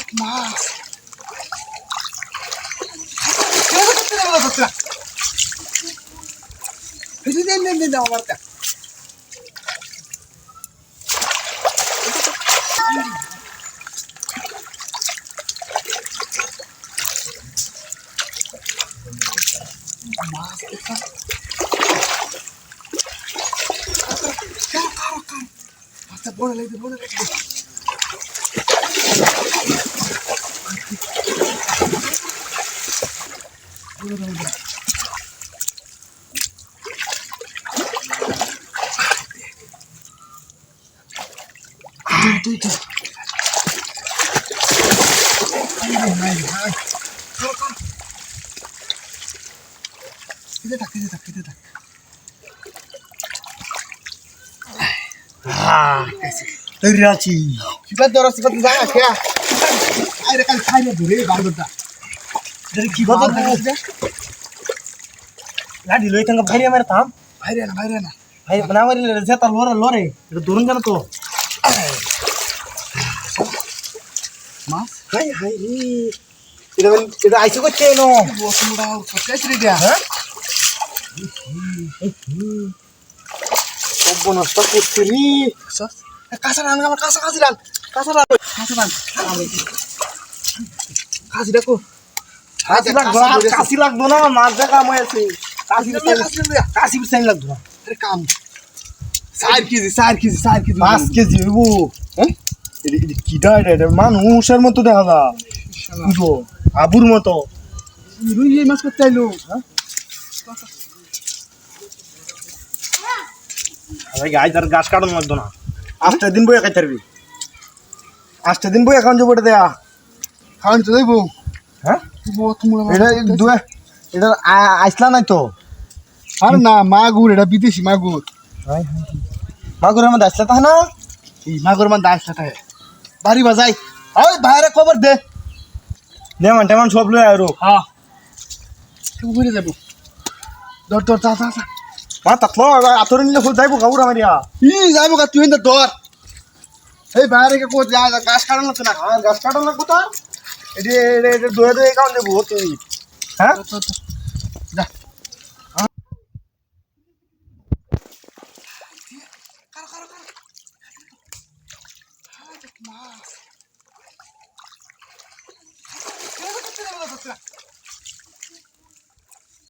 ちょっと、あ、どいて。ない、た、た、た。থাক তৈরাছি সিবাদ দরা সিবাদ যা খেয়া আরে কাল খাইলে ধরে বান্দরটা কি কথা লাডি লই থাকা ভাই আমার থাম বাইরে না বাইরে না ভাই না মারি যে তার লরে লরে এটা ধরুন জানো তো মাছ হাই হাই এটা এটা আইসো করছে নো বসুমড়া সত্যি রে দিয়া হ্যাঁ সব নষ্ট করছি রে সস কাঁচা রান আমার কাঁচা কাঁচি রান কাঁচা রান কাঁচা রান কাঁচি দেখো কাশি লাগতো না মাছ দেখা কাশি কাশি বিছাই লাগতো না আরে কাম চার কেজি চার কেজি চার কেজি পাঁচ কেজি হইব হ্যাঁ এটা এটা কিটা এটা এটা মানুষের মতো দেখা যা বুঝো আবুর মতো রুই এই মাছ করতে আইলো ভাই গাছ আর গাছ কাটানো লাগতো না আটটা দিন বইয়া খাইতে পারবি। আটটা দিন বইয়া খাওয়ান যাব এটা দেয়া। খাওয়ান তো দেবো। হ্যাঁ? এটা দুয়ে এটা আইসলা নাই তো? আর না মাগুর এটা বিদেশি মাগুর। মাগুরের মধ্যে আইসলা তা না? এই মাগুর মান দাস থাকে বাড়ি বাজাই ওই বাইরে খবর দে। লেমন টেমন সব লই আরও হ্যাঁ। ঘুরে যাব। দর দর যা যা যা। মা তাকলো আতরে নিলে ফুল যাইবো কাউরা মারিয়া ই যাইবো কা তুই না দর এই বাইরে কে কো যা যা গাছ কাটানো তো না আর গাছ কাটানো লাগবো তো এটি এটা এটা দুয়ে দুয়ে কাউন দেবো তুই হ্যাঁ চল, চল, চল। যা কারো কারো কারো মাছ